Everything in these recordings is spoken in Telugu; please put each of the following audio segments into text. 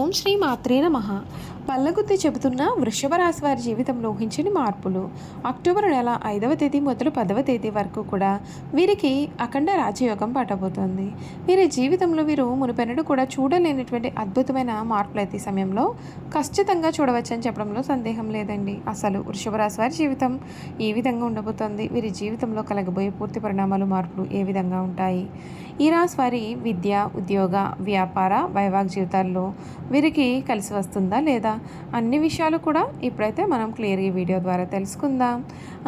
ఓం శ్రీ మాత్రే నమ. పల్లగుత్తి చెబుతున్న వృషభ రాశి వారి జీవితంలో ఊహించని మార్పులు. అక్టోబర్ నెల ఐదవ తేదీ మొదలు పదవ తేదీ వరకు కూడా వీరికి అఖండ రాజయోగం పట్టబోతోంది వీరి జీవితంలో వీరు మునుపెన్నడు కూడా చూడలేనటువంటి అద్భుతమైన మార్పులు అయితే సమయంలో ఖచ్చితంగా చూడవచ్చని చెప్పడంలో సందేహం లేదండి. అసలు వృషభ రాశి వారి జీవితం ఏ విధంగా ఉండబోతోంది. వీరి జీవితంలో కలగబోయే పూర్తి పరిణామాలు మార్పులు ఏ విధంగా ఉంటాయి? ఈ రాశి వారి విద్య ఉద్యోగ వ్యాపార వైవాహిక జీవితాల్లో వీరికి కలిసి వస్తుందా లేదా? అన్ని విషయాలు కూడా ఇప్పుడైతే మనం క్లియర్ ఈ వీడియో ద్వారా తెలుసుకుందాం.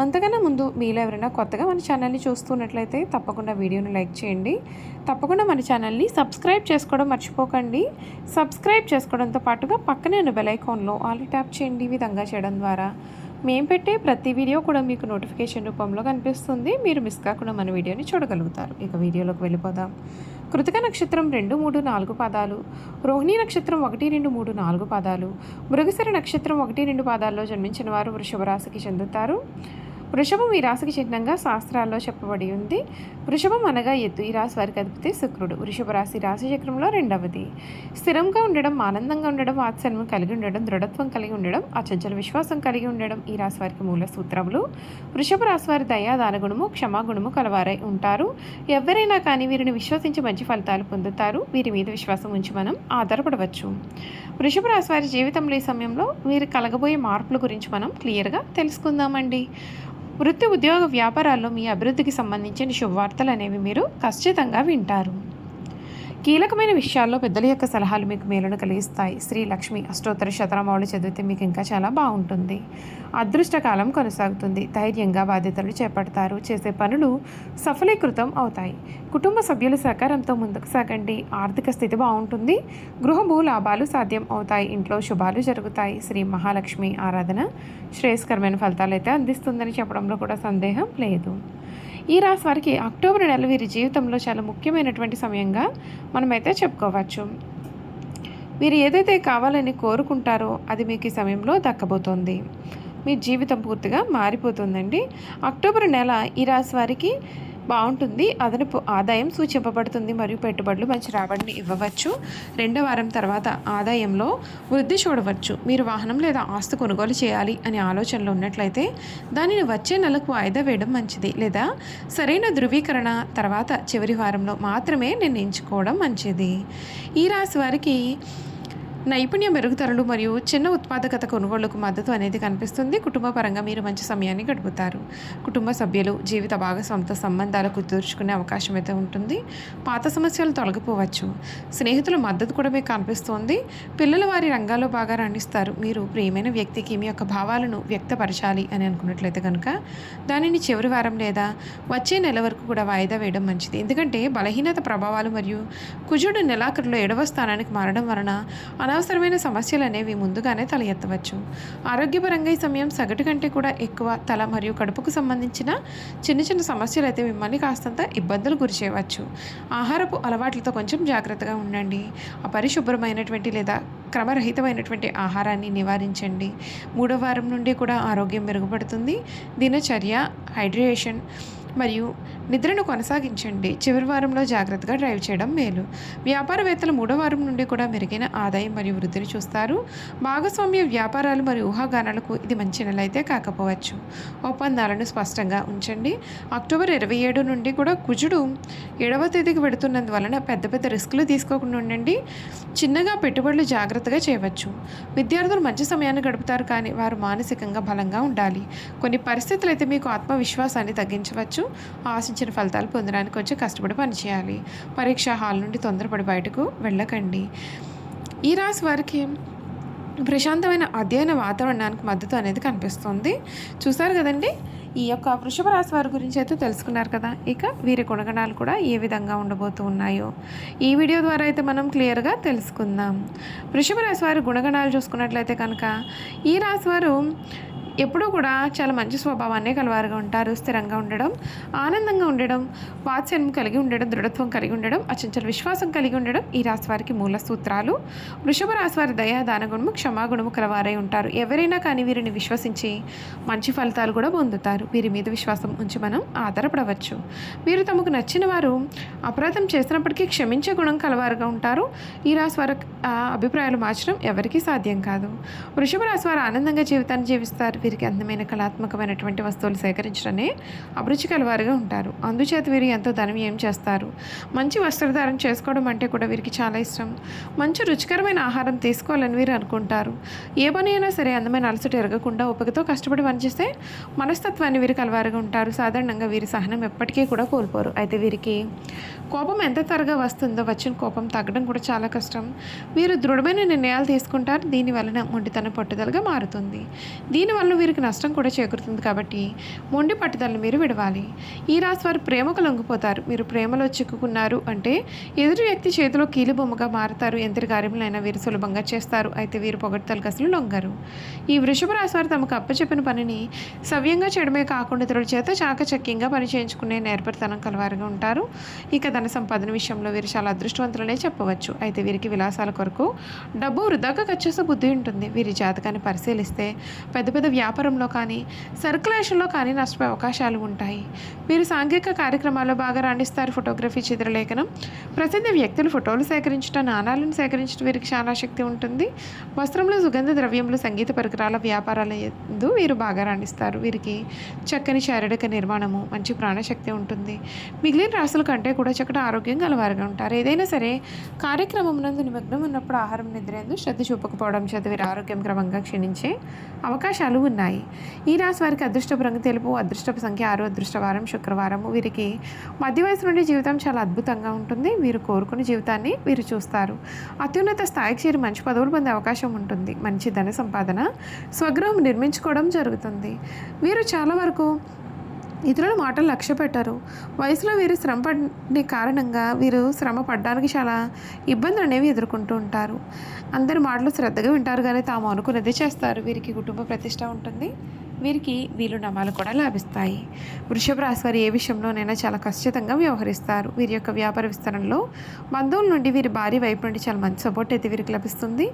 అంతకన్నా ముందు మీలో ఎవరైనా కొత్తగా మన ఛానల్ని చూస్తున్నట్లయితే తప్పకుండా వీడియోని లైక్ చేయండి. తప్పకుండా మన ఛానల్ని సబ్స్క్రైబ్ చేసుకోవడం మర్చిపోకండి. సబ్స్క్రైబ్ చేసుకోవడంతో పాటుగా పక్కనే ఉన్న బెల్ ఐకాన్లో ఆల్ ట్యాప్ చేయండి ఈ విధంగా చేయడం ద్వారా. మేము పెట్టే ప్రతి వీడియో కూడా మీకు నోటిఫికేషన్ రూపంలో కనిపిస్తుంది. మీరు మిస్ కాకుండా మన వీడియోని చూడగలుగుతారు. ఇక వీడియోలోకి వెళ్ళిపోదాం. కృతిక నక్షత్రం రెండు మూడు నాలుగు పాదాలు. రోహిణి నక్షత్రం ఒకటి రెండు మూడు నాలుగు పాదాలు. మృగశిర నక్షత్రం ఒకటి రెండు పాదాల్లో జన్మించిన వారు వృషభ రాశికి చెందుతారు. వృషభం ఈ రాశికి చిహ్నంగా శాస్త్రాల్లో చెప్పబడి ఉంది. వృషభం అనగా ఎద్దు. ఈ రాశి వారికి అధిపతి శుక్రుడు. వృషభ రాశి రాశి చక్రంలో రెండవది. స్థిరంగా ఉండడం ఆనందంగా ఉండడం వాత్సల్యం కలిగి ఉండడం దృఢత్వం కలిగి ఉండడం అచంచల విశ్వాసం కలిగి ఉండడం ఈ రాశి వారికి మూల సూత్రములు. వృషభ రాశి వారి దయా దానగుణము క్షమాగుణము కలవారై ఉంటారు. ఎవరైనా కానీ వీరిని విశ్వసించి మంచి ఫలితాలు పొందుతారు. వీరి మీద విశ్వాసం ఉంచి మనం ఆధారపడవచ్చు. వృషభ రాశి వారి జీవితంలో ఈ సమయంలో వీరు కలగబోయే మార్పుల గురించి మనం క్లియర్గా తెలుసుకుందామండి. వృత్తి ఉద్యోగ వ్యాపారాల్లో మీ అభివృద్ధికి సంబంధించిన శుభవార్తలు అనేవి మీరు ఖచ్చితంగా వింటారు. కీలకమైన విషయాల్లో పెద్దల యొక్క సలహాలు మీకు మేలును కలిగిస్తాయి. శ్రీ లక్ష్మి అష్టోత్తర శతనామావళి చదివితే మీకు ఇంకా చాలా బాగుంటుంది. అదృష్టకాలం కొనసాగుతుంది. ధైర్యంగా బాధ్యతలు చేపడతారు. చేసే పనులు సఫలీకృతం అవుతాయి. కుటుంబ సభ్యుల సహకారంతో ముందుకు సాగండి. ఆర్థిక స్థితి బాగుంటుంది. గృహ భూ లాభాలు సాధ్యం అవుతాయి. ఇంట్లో శుభాలు జరుగుతాయి. శ్రీ మహాలక్ష్మి ఆరాధన శ్రేయస్కరమైన ఫలితాలు అయితే అందిస్తుందని చెప్పడంలో కూడా సందేహం లేదు. ఈ రాశి వారికి అక్టోబర్ నెల వీరి జీవితంలో చాలా ముఖ్యమైనటువంటి సమయంగా మనమైతే చెప్పుకోవచ్చు. మీరు ఏదైతే కావాలని కోరుకుంటారో అది మీకు ఈ సమయంలో దక్కబోతోంది. మీ జీవితం పూర్తిగా మారిపోతుందండి. అక్టోబర్ నెల ఈ రాశి వారికి బాగుంటుంది. అదనపు ఆదాయం సూచింపబడుతుంది మరియు పెట్టుబడులు మంచి రాబడిని ఇవ్వవచ్చు. రెండో వారం తర్వాత ఆదాయంలో వృద్ధి చూడవచ్చు. మీరు వాహనం లేదా ఆస్తి కొనుగోలు చేయాలి అనే ఆలోచనలో ఉన్నట్లయితే దానిని వచ్చే నెలకు వాయిదా వేయడం మంచిది లేదా సరైన ధృవీకరణ తర్వాత చివరి వారంలో మాత్రమే నిర్ణయించుకోవడం మంచిది. ఈ రాశి వారికి నైపుణ్య మెరుగుదలలు మరియు చిన్న ఉత్పాదకత కొనుగోళ్ళకు మద్దతు అనేది కనిపిస్తుంది. కుటుంబ పరంగా మీరు మంచి సమయాన్ని గడుపుతారు. కుటుంబ సభ్యులు జీవిత భాగస్వామితో సంబంధాలు కుదుర్చుకునే అవకాశం అయితే ఉంటుంది. పాత సమస్యలు తొలగిపోవచ్చు. స్నేహితుల మద్దతు కూడా మీకు కనిపిస్తోంది. పిల్లలు వారి రంగాల్లో బాగా రాణిస్తారు. మీరు ప్రియమైన వ్యక్తికి మీ యొక్క భావాలను వ్యక్తపరచాలి అని అనుకున్నట్లయితే కనుక దానిని చివరి వారం లేదా వచ్చే నెల వరకు కూడా వాయిదా వేయడం మంచిది. ఎందుకంటే బలహీనత ప్రభావాలు మరియు కుజుడు నెలాఖరులో ఏడవ స్థానానికి మారడం వలన అనవసరమైన సమస్యలు అనేవి ముందుగానే తల ఎత్తవచ్చు ఆరోగ్యపరంగా ఈ సమయం సగటు కంటే కూడా ఎక్కువ తల మరియు కడుపుకు సంబంధించిన చిన్న చిన్న సమస్యలు అయితే మిమ్మల్ని కాస్తంత ఇబ్బందులు గురి చేయవచ్చు. ఆహారపు అలవాట్లతో కొంచెం జాగ్రత్తగా ఉండండి. అపరిశుభ్రమైనటువంటి లేదా క్రమరహితమైనటువంటి ఆహారాన్ని నివారించండి. మూడో వారం నుండి కూడా ఆరోగ్యం మెరుగుపడుతుంది. దినచర్య హైడ్రేషన్ మరియు నిద్రను కొనసాగించండి. చివరి వారంలో జాగ్రత్తగా డ్రైవ్ చేయడం మేలు. వ్యాపారవేత్తలు మూడో వారం నుండి కూడా మెరుగైన ఆదాయం మరియు వృద్ధిని చూస్తారు. భాగస్వామ్య వ్యాపారాలు మరియు ఊహాగానాలకు ఇది మంచి నెల అయితే కాకపోవచ్చు. ఒప్పందాలను స్పష్టంగా ఉంచండి. అక్టోబర్ ఇరవై ఏడు నుండి కూడా కుజుడు ఏడవ తేదీకి పెడుతున్నందువలన పెద్ద పెద్ద రిస్కులు తీసుకోకుండా ఉండండి. చిన్నగా పెట్టుబడులు జాగ్రత్తగా చేయవచ్చు. విద్యార్థులు మంచి సమయాన్ని గడుపుతారు కానీ వారు మానసికంగా బలంగా ఉండాలి. కొన్ని పరిస్థితులు అయితే మీకు ఆత్మవిశ్వాసాన్ని తగ్గించవచ్చు. ఆశించిన ఫలితాలు పొందడానికి కొంచెం కష్టపడి పనిచేయాలి. పరీక్ష హాల్ నుండి తొందరపడి బయటకు వెళ్ళకండి. ఈ రాశి వారికి ప్రశాంతమైన అధ్యయన వాతావరణానికి మద్దతు అనేది కనిపిస్తుంది. చూసారు కదండి? ఈ యొక్క వృషభ రాశి వారి గురించి అయితే తెలుసుకున్నారు కదా? ఇక వీరి గుణగణాలు కూడా ఏ విధంగా ఉండబోతూ ఉన్నాయో ఈ వీడియో ద్వారా అయితే మనం క్లియర్గా తెలుసుకుందాం. వృషభ రాశి వారి గుణగణాలు చూసుకున్నట్లయితే కనుక ఈ రాశి వారు ఎప్పుడూ కూడా చాలా మంచి స్వభావాన్ని కలవారుగా ఉంటారు. స్థిరంగా ఉండడం ఆనందంగా ఉండడం వాత్సల్యం కలిగి ఉండడం దృఢత్వం కలిగి ఉండడం అచంచల విశ్వాసం కలిగి ఉండడం ఈ రాశి వారికి మూల సూత్రాలు. వృషభ రాశి వారి దయా దానగుణము క్షమాగుణము కలవారై ఉంటారు. ఎవరైనా కానీ వీరిని విశ్వసించి మంచి ఫలితాలు కూడా పొందుతారు. వీరి మీద విశ్వాసం ఉంచి మనం ఆధారపడవచ్చు. వీరు తమకు నచ్చిన వారు అపరాధం చేసినప్పటికీ క్షమించే గుణం కలవారుగా ఉంటారు. ఈ రాశి వారి ఆ, అభిప్రాయాలు మార్చడం ఎవరికీ సాధ్యం కాదు. వృషభ రాశి వారు ఆనందంగా జీవితాన్ని జీవిస్తారు. వీరికి అందమైన కళాత్మకమైనటువంటి వస్తువులు సేకరించడమే అభిరుచి కలవారుగా ఉంటారు. అందుచేత వీరు ఎంతో ధనం ఏం చేస్తారు? మంచి వస్త్రధారణ చేసుకోవడం అంటే కూడా వీరికి చాలా ఇష్టం. మంచి రుచికరమైన ఆహారం తీసుకోవాలని వీరు అనుకుంటారు. ఏ పని అయినా సరే అందమైన అలసట ఎరగకుండా ఉపకతో కష్టపడి పనిచేస్తే మనస్తత్వాన్ని వీరు కలవారుగా ఉంటారు. సాధారణంగా వీరి సహనం ఎప్పటికీ కూడా కోల్పోరు. అయితే వీరికి కోపం ఎంత త్వరగా వస్తుందో వచ్చిన కోపం తగ్గడం కూడా చాలా కష్టం. వీరు దృఢమైన నిర్ణయాలు తీసుకుంటారు. దీని వలన మొండితనం పట్టుదలగా మారుతుంది. దీనివల్ల వీరికి నష్టం కూడా చేకూరుతుంది కాబట్టి మొండి పట్టుదలను మీరు విడవాలి. ఈ రాశి వారు ప్రేమకు లొంగిపోతారు. మీరు ప్రేమలో చిక్కుకున్నారు అంటే ఎదురు వ్యక్తి చేతిలో కీలుబొమ్మగా మారుతారు. ఎంతటి కార్యములైనా వీరు సులభంగా చేస్తారు. అయితే వీరు పొగడ్తలకు అసలు లొంగరు. ఈ వృషభ రాశి వారు తమకు అప్పచెప్పిన పనిని సవ్యంగా చేయడమే కాకుండా ఇతరుల చేత చాకచక్యంగా పని చేయించుకునే నేర్పరితనం కలవారుగా ఉంటారు. ఇక ధన సంపాదన విషయంలో వీరు చాలా అదృష్టవంతులనే చెప్పవచ్చు. అయితే వీరికి విలాసాల కొరకు డబ్బు వృధాగా ఖర్చు చేసే బుద్ధి ఉంటుంది. వీరి జాతకాన్ని పరిశీలిస్తే పెద్ద పెద్ద వ్యాపారంలో కానీ సర్క్యులేషన్లో కానీ నష్టపోయే అవకాశాలు ఉంటాయి. వీరు సాంఘిక కార్యక్రమాల్లో బాగా రాణిస్తారు ఫోటోగ్రఫీ చిత్రలేఖనం. ప్రసిద్ధ వ్యక్తులు ఫోటోలు సేకరించడం నాణాలను సేకరించడం వీరికి చాలా శక్తి ఉంటుంది. వస్త్రంలో సుగంధ ద్రవ్యములు సంగీత పరికరాల వ్యాపారాల ఎందు వీరు బాగా రాణిస్తారు. వీరికి చక్కని శారీరక నిర్మాణము మంచి ప్రాణశక్తి ఉంటుంది. మిగిలిన రాసుల కంటే కూడా చక్కటి ఆరోగ్యం గలవారుగా ఉంటారు. ఏదైనా సరే కార్యక్రమం నందు నిమగ్నం ఉన్నప్పుడు ఆహారం నిద్రేందు శ్రద్ధ చూపకపోవడం చేత వీరి ఆరోగ్యం క్రమంగా క్షీణించే అవకాశాలు ఉన్నాయి ఉన్నాయి. ఈ రాశి వారికి అదృష్టపు రంగు తెలుపు అదృష్టపు సంఖ్య ఆరు అదృష్టవారం శుక్రవారం వీరికి మధ్య వయసు నుండి జీవితం చాలా అద్భుతంగా ఉంటుంది. వీరు కోరుకునే జీవితాన్ని వీరు చూస్తారు. అత్యున్నత స్థాయికి చేరి మంచి పదవులు పొందే అవకాశం ఉంటుంది. మంచి ధన సంపాదన స్వగృహం నిర్మించుకోవడం జరుగుతుంది. వీరు చాలా వరకు ఇతరుల మాటలు లక్ష్య పెట్టారు వయసులో వీరు శ్రమ పడే కారణంగా వీరు శ్రమ పడడానికి చాలా ఇబ్బందులు అనేవి ఎదుర్కొంటూ ఉంటారు. అందరి మాటలు శ్రద్ధగా వింటారు కానీ తాము అనుకున్నది చేస్తారు. వీరికి కుటుంబ ప్రతిష్ట ఉంటుంది. వీరికి వీలు నమాలు కూడా లాభిస్తాయి. వృషభ రాశి వారు ఏ విషయంలోనైనా చాలా ఖచ్చితంగా వ్యవహరిస్తారు. వీరి యొక్క వ్యాపార విస్తరణలో బంధువుల నుండి వీరి భార్య వైపు నుండి చాలా మంచి సపోర్ట్ అయితే వీరికి లభిస్తుంది.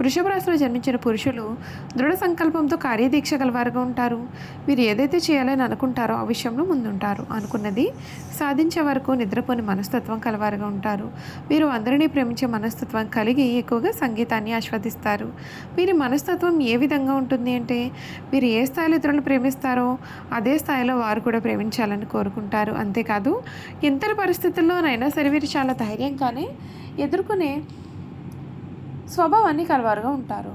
వృషభ రాశిలో జన్మించిన పురుషులు దృఢ సంకల్పంతో కార్యదీక్ష గలవారుగా ఉంటారు. వీరు ఏదైతే చేయాలని అనుకుంటారో ఆ విషయంలో ముందుంటారు. అనుకున్నది సాధించే వరకు నిద్రపోని మనస్తత్వం కలవారుగా ఉంటారు. వీరు అందరినీ ప్రేమించే మనస్తత్వం కలిగి ఎక్కువగా సంగీతాన్ని ఆస్వాదిస్తారు. వీరి మనస్తత్వం ఏ విధంగా ఉంటుంది అంటే వీరు ఏ స్థాయి స్థాయిలో ఇతరులను ప్రేమిస్తారో అదే స్థాయిలో వారు కూడా ప్రేమించాలని కోరుకుంటారు. అంతేకాదు ఎంతటి పరిస్థితుల్లోనైనా సరే వీరు చాలా ధైర్యంగానే ఎదుర్కొనే స్వభావాన్ని కలవారుగా ఉంటారు.